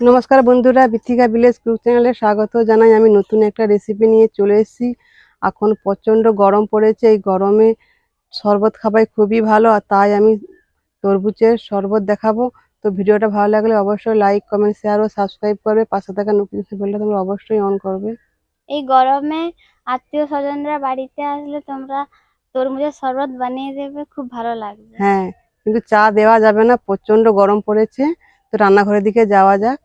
নমস্কার বন্ধুরা Bithika village cook চ্যানেলে স্বাগত জানাই। আমি নতুন একটা রেসিপি নিয়ে চলে এসেছি। এখন প্রচণ্ড গরম পড়েছে। এই গরমে শরবত খাবাই খুবই ভালো আর তাই আমি তরমুজের শরবত দেখাবো। তো ভিডিওটা ভালো লাগলে অবশ্যই লাইক কমেন্ট শেয়ার ও সাবস্ক্রাইব করবে। পাশে থাকা নোটিফিকেশন বেলটা তোমরা অবশ্যই অন করবে। এই গরমে আত্মীয় স্বজনরা বাড়িতে আসলে তোমরা তরমুজের শরবত বানিয়ে দেবে খুব ভালো লাগবে। হ্যাঁ কিন্তু চা দেওয়া যাবে না। প্রচণ্ড গরম পড়েছে। তো রান্নাঘরের দিকে যাওয়া যাক।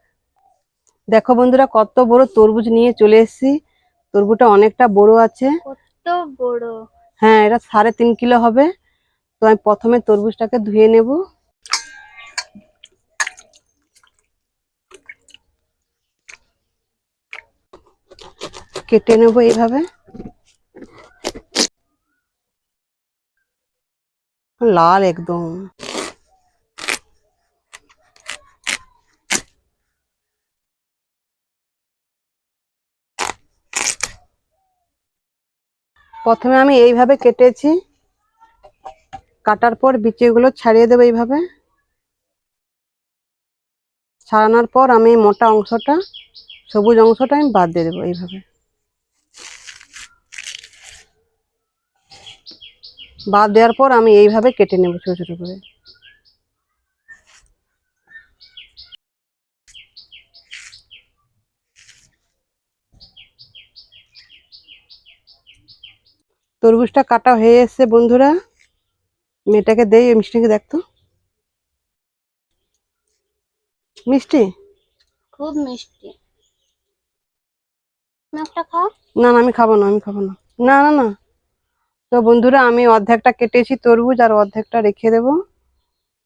দেখো বন্ধুরা কত বড় তরমুজ নিয়ে চলে এসেছি। তরমুজটা অনেকটা বড় আছে। কত বড়? হ্যাঁ এটা সাড়ে তিন কিলো হবে। তো আমি প্রথমে তরমুজটাকে ধুয়ে নেব। কেটে নেব এইভাবে। লাল একদম। প্রথমে আমি এইভাবে কেটেছি। কাটার পর বিচিগুলো ছাড়িয়ে দেবো এইভাবে। ছাড়ানোর পর আমি মোটা অংশটা, সবুজ অংশটা আমি বাদ দিয়ে দেবো এইভাবে। বাদ দেওয়ার পর আমি এইভাবে কেটে নেব ছোটো ছোটো করে। তরমুজটা কাটা হয়ে এসছে বন্ধুরা। মেয়েটাকে দেই ওই মিষ্টিকে দেখতো মিষ্টি? খুব মিষ্টি। না না আমি খাব না আমি খাব না। না না না। তো বন্ধুরা আমি অর্ধেকটা কেটেছি তরমুজ আর অর্ধেকটা রেখে দেব।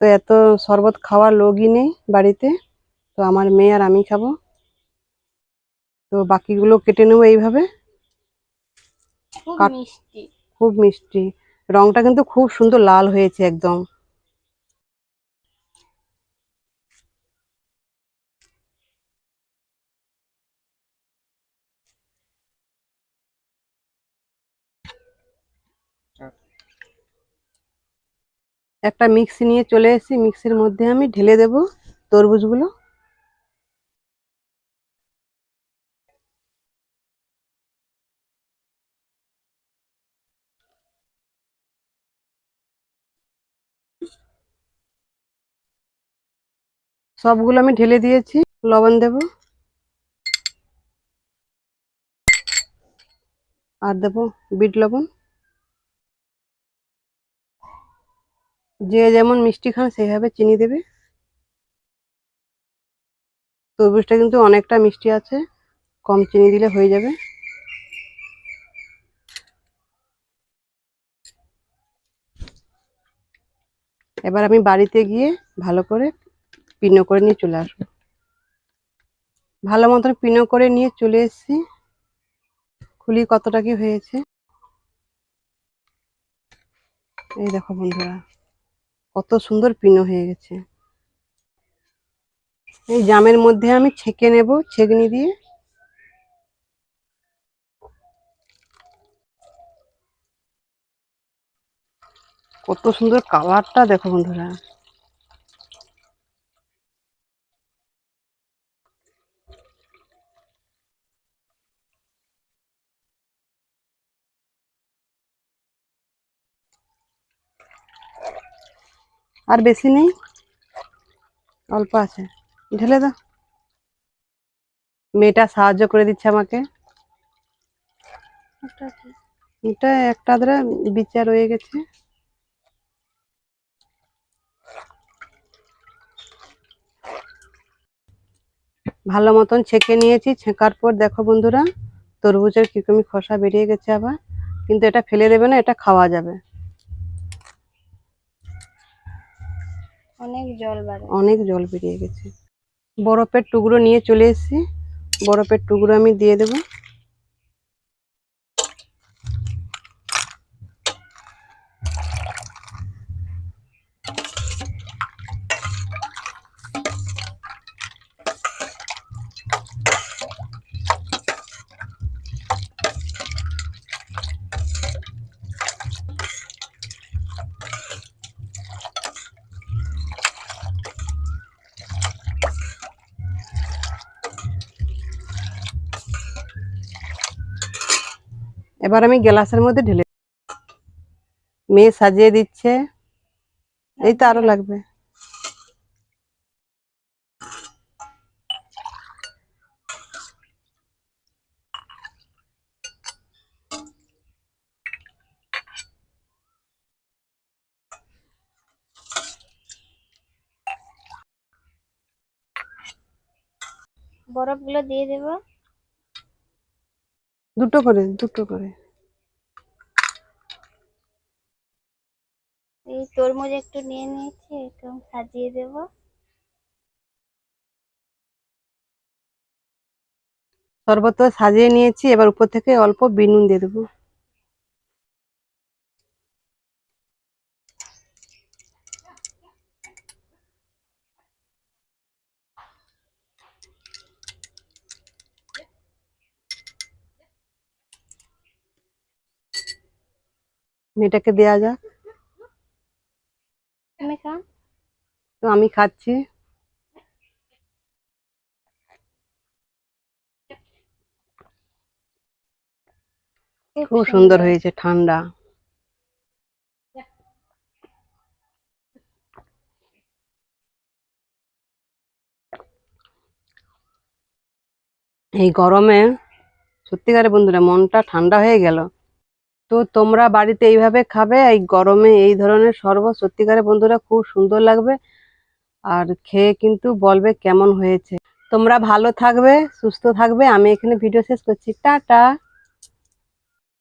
তো এত শরবত খাওয়ার লোকই নেই বাড়িতে। তো আমার মেয়ে আর আমি খাব। তো বাকিগুলো কেটে নেব এইভাবে। মিষ্টি। খুব মিষ্টি। রংটা কিন্তু খুব সুন্দর লাল হয়েছে একদম। একটা মিক্সি নিয়ে চলে এসেছি। মিক্সির মধ্যে আমি ঢেলে দেব তরমুজগুলো। সবগুলো আমি ঢেলে দিয়েছি, লবণ দেব। আর দেবো বিট লবণ। যে যেমন মিষ্টি খান সেইভাবে চিনি দেবে। তরমুজটা কিন্তু অনেকটা মিষ্টি আছে, কম চিনি দিলে হয়ে যাবে। এবার আমি বাড়িতে গিয়ে ভালো করে পিনো করে নিয়ে চলে আসব। ভালো মতন পিনো করে নিয়ে চলে এসেছি। খুলি কতটা কি হয়েছে? এই দেখো বন্ধুরা, কত সুন্দর পিনো হয়ে গেছে। এই জামের মধ্যে আমি ছেঁকে নেব, ছেঁকনি দিয়ে। কত সুন্দর কালারটা দেখো বন্ধুরা। আর বেশি নেই? অল্প আছে। ঢেলে দাও। মেয়েটা সাহায্য করে দিচ্ছে আমাকে। এটা একটা ধরে বিচার রয়ে গেছে। ভালো মতন ছেঁকে নিয়েছি, ছেঁকার পর দেখো বন্ধুরা, তরমুজের কিরকমি খোসা বেরিয়ে গেছে আবার। কিন্তু এটা ফেলে দেবে না, এটা খাওয়া যাবে। অনেক জল বাড়ে। অনেক জল বেরিয়ে গেছে। বরফের টুকরো নিয়ে চলে এসেছি। বরফের টুকরো আমি দিয়ে দেবো। এবার আমি গ্লাসের মধ্যে ঢেলে মেয়ে সাজিয়ে দিচ্ছে। এই তো আরও লাগবে। বরফগুলো দিয়ে দেবো। দুটো করে দুটো করে। এই তরমুজ একটু নিয়ে নিয়েছি একটু সাজিয়ে দেব। শরবত সাজিয়ে নিয়েছি এবার উপর থেকে অল্প বিনুন দিয়ে দেবো। মেয়েটাকে দেয়া যাক। তো আমি খাচ্ছি। খুব সুন্দর। হয়েছে ঠান্ডা। এই গরমে সত্যিকারে বন্ধুরা মনটা ঠান্ডা হয়ে গেল। তো তোমরা বাড়িতে এইভাবে খাবে, এই গরমে এই ধরনের শরবত সত্যিকারে বন্ধুরা খুব সুন্দর লাগবে আর খেয়ে কিন্তু বলবে কেমন হয়েছে। তোমরা ভালো থাকবে, সুস্থ থাকবে, আমি এখানে ভিডিও শেষ করছি, টাটা!